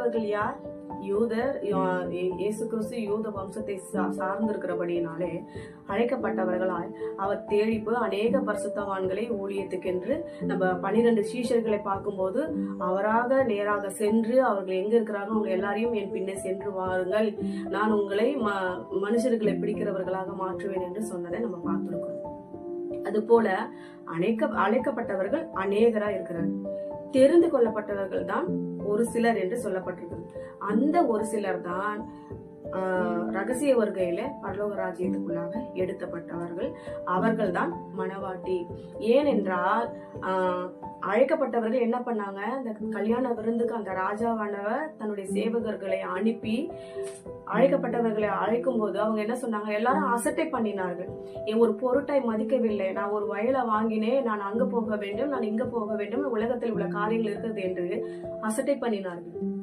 அவர்கள் யார் யூதர் இயேசு கிறிஸ்து யூத வம்சத்தை சா- சார்ந்திருக்கிறபடியினாலே அழைக்கப்பட்டவர்களாய் அவர் தேடிப்பு அநேக பரிசுத்தவான்களை ஊழியத்துக்கென்று நம்ம பனிரெண்டு சீஷர்களை பார்க்கும்போது அவராக நேராக சென்று அவர்கள் எங்க இருக்கிறாங்க அவங்க எல்லாரையும் என் பின்னே சென்று வாருங்கள். நான் உங்களை ம- மனுஷர்களை பிடிக்கிறவர்களாக மாற்றுவேன் என்று சொன்னதை நம்ம பார்த்திருக்கோம் அது போல அழைக்க அழைக்கப்பட்டவர்கள் அநேகரா இருக்கிறார் தெரிந்து கொள்ளப்பட்டவர்கள் தான் ஒரு சிலர் என்று சொல்லப்பட்டிருக்கிறது. அந்த ஒரு சிலர் தான் ரகசிய வருகையில பரலோக ராஜ்யத்துக்குள்ளாக எடுத்தப்பட்டவர்கள் அவர்கள் தான் மணவாட்டி ஏனென்றால் அழைக்கப்பட்டவர்கள் என்ன பண்ணாங்க? அந்த கல்யாண விருந்துக்கு அந்த ராஜாவானவர் தன்னுடைய சேவகர்களை அனுப்பி அழைக்கப்பட்டவர்களை அழைக்கும் போது அவங்க என்ன சொன்னாங்க? எல்லாரும் அசட்டை பண்ணினார்கள். என் ஒரு பொருட்டை மதிக்கவில்லை. நான் ஒரு வயலை வாங்கினேன். நான் அங்க போக வேண்டும். நான் இங்க போக வேண்டும். உலகத்தில் உள்ள காரியங்கள் இருக்கிறது என்று அசட்டை பண்ணினார்கள்.